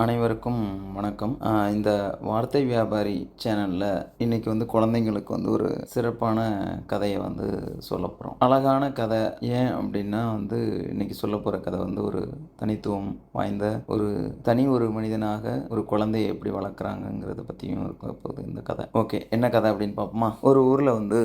அனைவருக்கும் வணக்கம். இந்த வார்த்தை வியாபாரி சேனலில் இன்னைக்கு வந்து குழந்தைங்களுக்கு வந்து ஒரு சிறப்பான கதையை வந்து சொல்ல போகிறோம் அழகான கதை. ஏன் அப்படின்னா வந்து இன்னைக்கு சொல்ல போகிற கதை வந்து ஒரு தனித்துவம் வாய்ந்த ஒரு தனி ஒரு மனிதனாக ஒரு குழந்தையை எப்படி வளர்க்குறாங்கங்கிறத பற்றியும் இருக்க போகுது இந்த கதை. ஓகே என்ன கதை அப்படின்னு பார்ப்போமா? ஒரு ஊரில் வந்து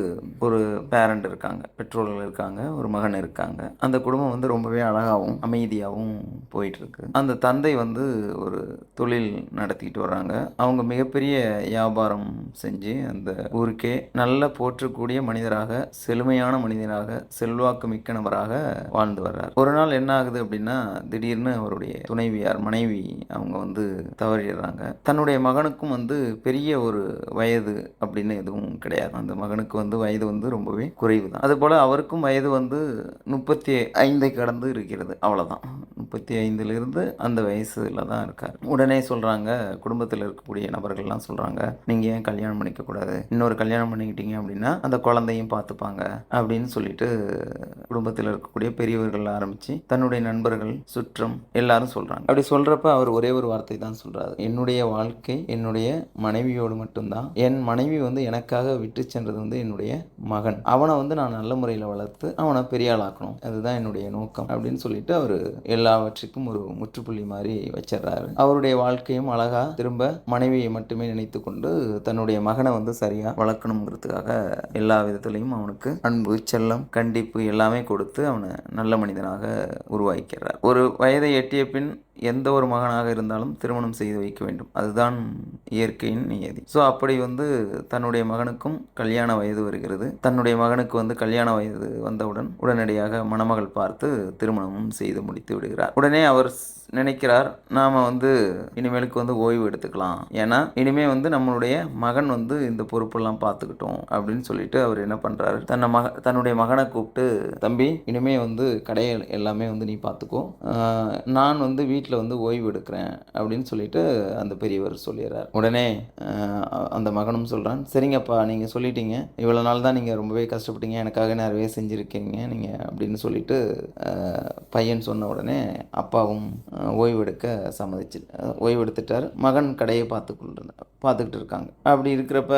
ஒரு பேரண்ட் இருக்காங்க. பெற்றோர்கள் இருக்காங்க ஒரு மகன் இருக்காங்க. அந்த குடும்பம் வந்து ரொம்பவே அழகாகவும் அமைதியாகவும் போயிட்டுருக்கு அந்த தந்தை வந்து ஒரு தொழில் நடத்திட்டு வர்றாங்க. அவங்க மிகப்பெரிய வியாபாரம் செஞ்சு அந்த ஊருக்கே நல்ல போற்றக்கூடிய மனிதராக செழுமையான மனிதராக செல்வாக்கு மிக்க நபராக வாழ்ந்து வர்றார். ஒரு நாள் என்ன ஆகுது அப்படின்னா திடீர்னு அவருடைய துணைவியார் மனைவி அவங்க வந்து தவறிடுறாங்க. தன்னுடைய மகனுக்கும் வந்து பெரிய ஒரு வயது அப்படின்னு எதுவும் கிடையாது. அந்த மகனுக்கு வந்து வயது வந்து ரொம்பவே குறைவு தான் அதுபோல் அவருக்கும் வயது வந்து முப்பத்தி ஐந்தை கடந்து இருக்கிறது. அவ்வளோதான் முப்பத்தி ஐந்துலேருந்து அந்த வயசில் தான் இருக்கார். உடனே சொல்கிறாங்க குடும்பத்தில் இருக்கக்கூடிய நபர்கள்லாம் சொல்கிறாங்க நீங்கள் ஏன் கல்யாணம் பண்ணிக்கக்கூடாது? இன்னொரு கல்யாணம் பண்ணிக்கிட்டீங்க அப்படின்னா அந்த குழந்தையும் பார்த்துப்பாங்க அப்படின்னு சொல்லிட்டு குடும்பத்தில் இருக்கக்கூடிய பெரியவர்கள் ஆரம்பித்து தன்னுடைய நண்பர்கள் சுற்றம் எல்லாரும் சொல்கிறாங்க அப்படி சொல்கிறப்ப அவர் ஒரே ஒரு வார்த்தை தான் சொல்கிறாரு என்னுடைய வாழ்க்கை என்னுடைய மனைவியோடு மட்டும்தான். என் மனைவி வந்து எனக்காக விட்டு சென்றது வந்து என்னுடைய மகன். அவனை வந்து நான் நல்ல முறையில் வளர்த்து அவனை பெரிய ஆளாக்கணும். அதுதான் என்னுடைய நோக்கம் அப்படின்னு சொல்லிட்டு அவர் எல்லாவற்றுக்கும் ஒரு முற்றுப்புள்ளி மாதிரி வச்சிடுறாரு. அவருடைய வாழ்க்கையும் அழகா திரும்ப மனைவியை மட்டுமே நினைத்து கொண்டு தன்னுடைய மகனை வந்து சரியா வளர்க்கணுங்கிறதுக்காக எல்லா விதத்துலையும் அவனுக்கு அன்பு செல்லம் கண்டிப்பு எல்லாமே கொடுத்து அவனை நல்ல மனிதனாக உருவாக்கிறார் ஒரு வயதை எட்டிய பின் எந்த ஒரு மகனாக இருந்தாலும் திருமணம் செய்து வைக்க வேண்டும். அதுதான் இயற்கையின் நியதி. ஸோ அப்படி வந்து தன்னுடைய மகனுக்கும் கல்யாண வயது வருகிறது. தன்னுடைய மகனுக்கு வந்து கல்யாண வயது வந்தவுடன் உடனடியாக மணமகள் பார்த்து திருமணமும் செய்து முடித்து விடுகிறார். உடனே அவர் நினைக்கிறார் நாம் வந்து இனிமேலுக்கு வந்து ஓய்வு எடுத்துக்கலாம். ஏன்னா இனிமே வந்து நம்மளுடைய மகன் வந்து இந்த பொறுப்பெல்லாம் பார்த்துக்கிட்டோம் அப்படின்னு சொல்லிட்டு அவர் என்ன பண்ணுறாரு தன்னை மக தன்னுடைய மகனை கூப்பிட்டு தம்பி இனிமே வந்து கடையை எல்லாமே வந்து நீ பார்த்துக்கோ. நான் வந்து வீட்டில் வந்து ஓய்வு எடுக்கிறேன். அப்படின்னு சொல்லிட்டு அந்த பெரியவர் சொல்லிடுறார். உடனே அந்த மகனும் சொல்கிறான் சரிங்கப்பா நீங்கள் சொல்லிட்டீங்க. இவ்வளோ நாள் தான் நீங்கள் ரொம்பவே கஷ்டப்பட்டீங்க. எனக்காக நிறைய செஞ்சுருக்கீங்க நீங்கள் அப்படின்னு சொல்லிட்டு பையன் சொன்ன உடனே அப்பாவும் ஓய்வெடுக்க சம்மதிச்சு ஓய்வெடுத்துட்டார். மகன் கடையை பார்த்துக்கொண்டு பார்த்துக்கிட்டு இருக்காங்க. அப்படி இருக்கிறப்ப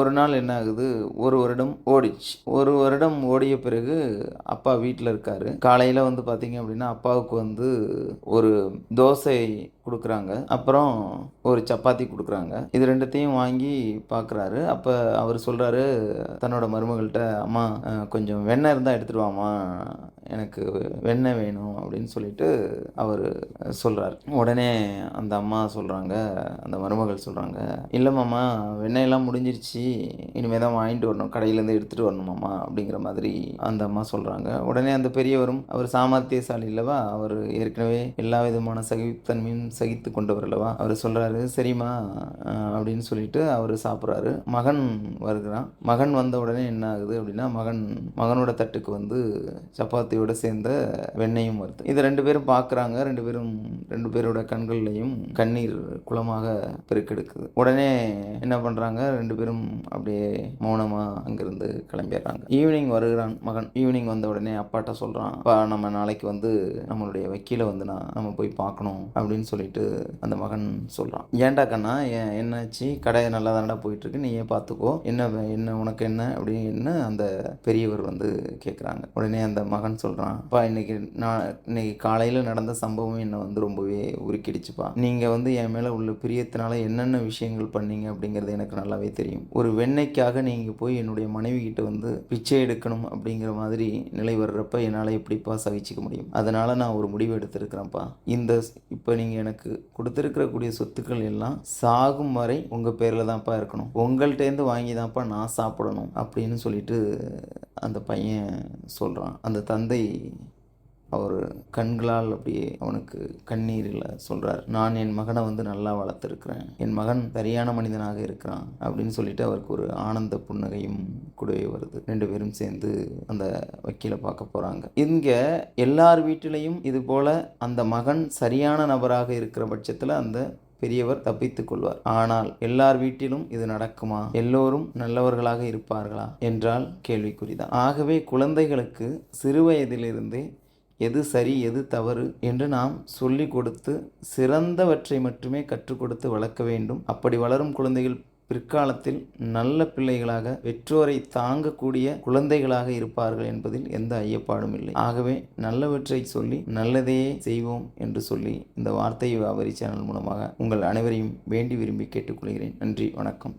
ஒரு நாள் என்ன ஆகுது? ஒரு வருடம் ஓடிச்சு. ஒரு வருடம் ஓடிய பிறகு அப்பா வீட்டில் இருக்காரு. காலையில் வந்து பார்த்தீங்க அப்படின்னா அப்பாவுக்கு வந்து ஒரு தோசை கொடுக்குறாங்க. அப்புறம் ஒரு சப்பாத்தி கொடுக்குறாங்க. இது ரெண்டுத்தையும் வாங்கி பார்க்குறாரு. அப்போ அவர் சொல்கிறாரு தன்னோட மருமகள்கிட்ட அம்மா கொஞ்சம் வெண்ணெய் இருந்தால் எடுத்துகிட்டு வாம்மா. எனக்கு வெண்ணெய் வேணும் அப்படின்னு சொல்லிட்டு அவர் சொல்கிறார் உடனே அந்த அம்மா சொல்கிறாங்க அந்த மருமகள் சொல்கிறாங்க இல்லைம்மாம்மா வெண்ணெயெல்லாம் முடிஞ்சிருச்சு. இனிமேல் தான் வாங்கிட்டு வரணும். கடையிலேருந்து எடுத்துகிட்டு வரணுமாம்மா அப்படிங்கிற மாதிரி அந்த அம்மா சொல்கிறாங்க உடனே அந்த பெரியவரும் அவர் சாமர்த்தியசாலி இல்லவா? அவர் ஏற்கனவே எல்லா விதமான சகித்தன்மையும் சகித்து கொண்டவர் அல்லவா? அவர் சொல்கிறாரு சரிம்மா அப்படின்னு சொல்லிட்டு அவர் சாப்பிட்றாரு. மகன் வருகிறான். மகன் வந்த உடனே என்ன ஆகுது அப்படின்னா மகன் மகனோட தட்டுக்கு வந்து சப்பாத்தி சப்பாத்தியோட சேர்ந்த வெண்ணையும் வருது. இது ரெண்டு பேரும் பார்க்குறாங்க. ரெண்டு பேரும் ரெண்டு பேரோட கண்கள்லையும் கண்ணீர் குளமாக பெருக்கெடுக்குது. உடனே என்ன பண்ணுறாங்க ரெண்டு பேரும் அப்படியே மௌனமாக அங்கிருந்து கிளம்பிடுறாங்க. ஈவினிங் வருகிறான் மகன். ஈவினிங் வந்த உடனே அப்பாட்ட சொல்கிறான் அப்பா நம்ம நாளைக்கு வந்து நம்மளுடைய வக்கீலை வந்து நான் நம்ம போய் பார்க்கணும் அப்படின்னு சொல்லிட்டு அந்த மகன் சொல்கிறான் ஏன்டா கண்ணா ஏன் என்னாச்சு? கடை நல்லா தானடா போயிட்டுருக்கு. நீ ஏன் பார்த்துக்கோ. என்ன என்ன உனக்கு என்ன? அப்படின்னு அந்த பெரியவர் வந்து கேட்குறாங்க உடனே அந்த மகன் சொல்கிறான் இப்போ இன்னைக்கு நான் இன்னைக்கு காலையில் நடந்த சம்பவம் என்னை வந்து ரொம்பவே உருக்கிடுச்சுப்பா. நீங்கள் வந்து என் மேலே உள்ள பிரியத்தினால என்னென்ன விஷயங்கள் பண்ணீங்க அப்படிங்கிறது எனக்கு நல்லாவே தெரியும். ஒரு வெண்ணைக்காக நீங்கள் போய் என்னுடைய மனைவி கிட்ட வந்து பிச்சை எடுக்கணும் அப்படிங்கிற மாதிரி நிலை வர்றப்ப என்னால் எப்படிப்பா சகிச்சிக்க முடியும்? அதனால் நான் ஒரு முடிவு எடுத்திருக்கிறேன்ப்பா. இந்த இப்போ நீங்கள் எனக்கு கொடுத்துருக்கக்கூடிய சொத்துக்கள் எல்லாம் சாகும் வரை உங்கள் பேரில் தான்ப்பா இருக்கணும். உங்கள்கிட்டேருந்து வாங்கி தான்ப்பா நான் சாப்பிடணும் அப்படின்னு சொல்லிட்டு அந்த பையன் சொல்கிறான் அந்த தந்தை அவர் கண்களால் அப்படியே அவனுக்கு கண்ணீரில் சொல்கிறார் நான் என் மகனை வந்து நல்லா வளர்த்துருக்குறேன். என் மகன் சரியான மனிதனாக இருக்கிறான் அப்படின்னு சொல்லிட்டு அவருக்கு ஒரு ஆனந்த புன்னகையும் கூடவே வருது. ரெண்டு பேரும் சேர்ந்து அந்த வக்கீலை பார்க்க போகிறாங்க இங்கே எல்லார் வீட்டிலையும் இது போல் அந்த மகன் சரியான நபராக இருக்கிற பட்சத்தில் அந்த பெரியவர் தப்பித்துக் கொள்வார். ஆனால் எல்லார் வீட்டிலும் இது நடக்குமா? எல்லோரும் நல்லவர்களாக இருப்பார்களா? என்றால் கேள்விக்குறிதான். ஆகவே குழந்தைகளுக்கு சிறுவயதிலிருந்தே எது சரி எது தவறு என்று நாம் சொல்லிக் கொடுத்து சிறந்தவற்றை மட்டுமே கற்றுக் கொடுத்து வளர்க்க வேண்டும். அப்படி வளரும் குழந்தைகள் பிற்காலத்தில் நல்ல பிள்ளைகளாக பெற்றோரை தாங்கக்கூடிய குழந்தைகளாக இருப்பார்கள் என்பதில் எந்த ஐயப்பாடும் இல்லை. ஆகவே நல்லவற்றை சொல்லி நல்லதையே செய்வோம் என்று சொல்லி இந்த வார்த்தை வியாபாரி சேனல் மூலமாக உங்கள் அனைவரையும் வேண்டி விரும்பி கேட்டுக்கொள்கிறேன். நன்றி வணக்கம்.